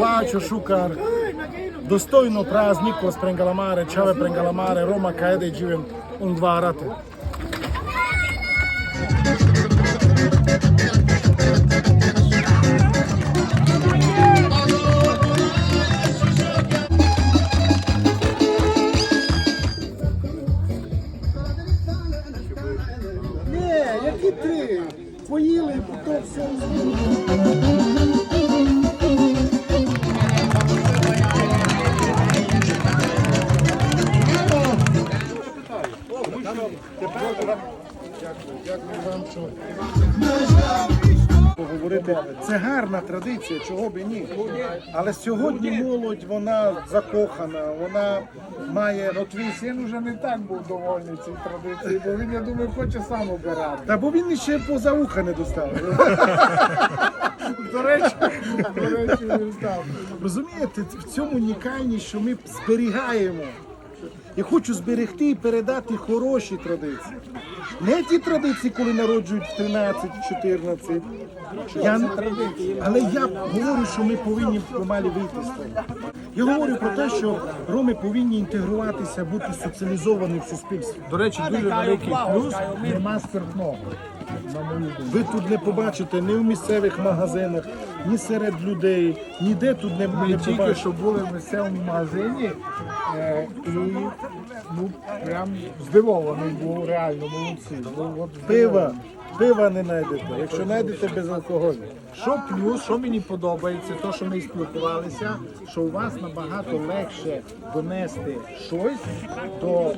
Lacio Šukar dostojno praznikos Prengalamare, Čave Prengalamare, Roma Kaede živim undvarate. Ні, які три? Поїли, то все. Поговорити. Це гарна традиція, чого б ні. Але сьогодні молодь вона закохана, вона має. Ну, твій син уже не так був довольний цій традиції, бо він, я думаю, хоче сам обирати. Та бо він ще поза уха не достав. До речі, до речі, він став. Розумієте, в цьому унікальність, що ми зберігаємо. Я хочу зберегти і передати хороші традиції. Не ті традиції, коли народжують в 13-14. Я, але я говорю, що ми повинні помалі вийти з того. Я говорю про те, що роми повинні інтегруватися, бути соціалізовані в суспільстві. До речі, дуже великий плюс нема спиртного. Ви тут не побачите ні в місцевих магазинах, ні серед людей, ніде тут не, Ми не тільки побачите. що були в місцевому магазині е, і ну, прям здивований був, реально молодці. Ну, от Пива, пива не знайдете. Якщо знайдете без алкоголю. Що плюс, що мені подобається, то що ми спілкувалися, що у вас набагато легше донести щось до,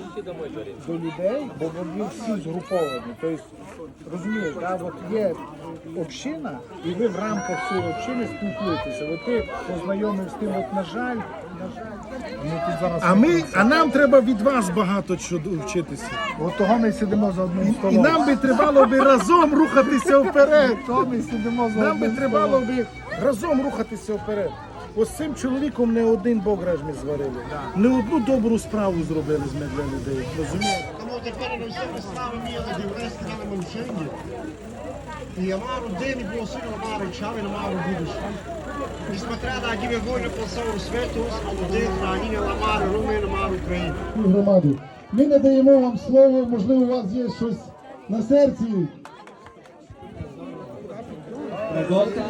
до людей, бо вони всі згруповані. Тобто, розумієте, да, от є община, і ви в рамках цієї общини спілкуєтеся. От ти познайомив з тим, от на жаль, А ми, а нам треба від вас багато чого вчитися. От того ми сидимо за одним І столом. нам би trebalo би разом рухатися вперед. того ми сидимо за Нам би одним trebalo столом. би разом рухатися вперед. Ось з цим чоловіком не один бограж ми зварили. Не одну добру справу зробили ми для людей. Розумієте? Тому тепер на всі слави міли дивлюся на меншині. І Амару день було сильно Амару чави, Амару будеш. Несмотря на по всьому світу, громади. Ми надаємо вам слово, можливо, у вас є щось на серці. Пригодка.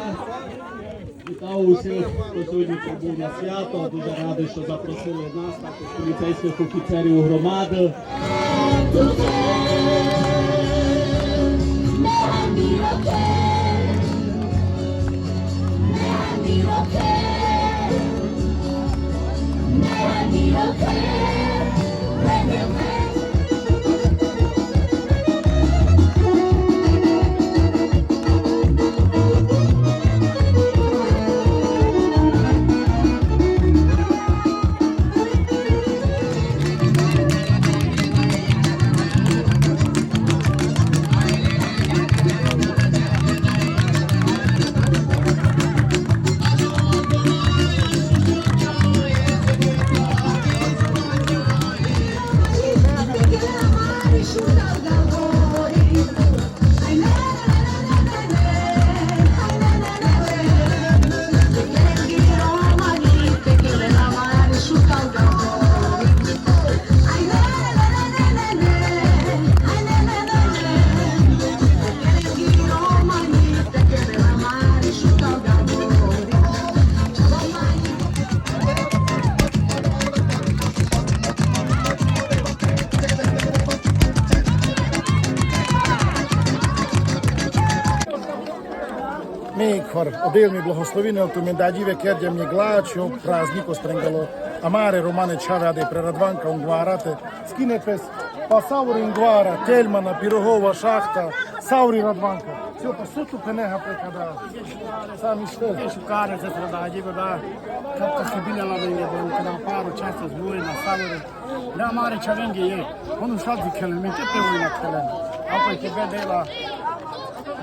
Вітаю усіх, хто сьогодні прибув на свято. Дуже радий, що запросили нас, також поліцейських офіцерів громади. Mi kvar odelni blagoslovini al tumi dađive kerdje mi glačo prazniko sprengalo amare romane čavade preradvanka ungvarate skinepes pa sauri ungvara teljmana pirogova šahta sauri radvanka все pa sutu penega prekada sami što Šukare se prodaje, da kako se bila la venge, bon kada paro často zbuje na savore. Da mare čavenge je, ono šalti kelen, men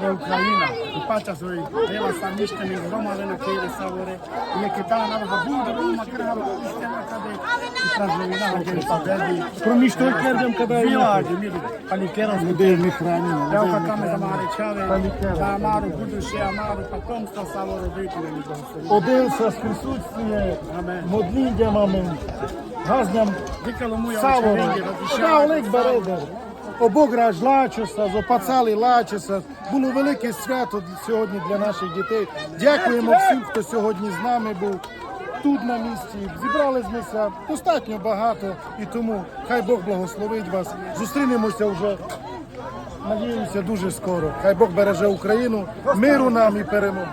te pevo na kelen. Ako je tebe dela до Україна. І пача свої дела сам міщани громади на Києві Савори. І які там на буде Рома крага істина каде. І тражовина гдje победи. Проміж той кердем, коли Віла, Демір, Палікерос, Де ми хранимо. Evo kako kame da mare čave, da amaru buduće, amaru potomstva з присутствує, модлінням, амин. Газням Vikalo mu je oče Савору. vengi, Да. Олег Береда. Обограш Лачеса, зопацали Лачеса. Було велике свято сьогодні для наших дітей. Дякуємо всім, хто сьогодні з нами був. Тут на місці зібрались мися достатньо багато, і тому хай Бог благословить вас. Зустрінемося вже. Надіюся, дуже скоро. Хай Бог береже Україну, миру нам і перемоги.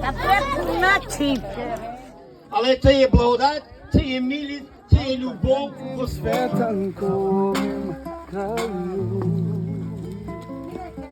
Та препунатився. Але це є благодать, це є милість, це є любов Господь. Svetankom kraju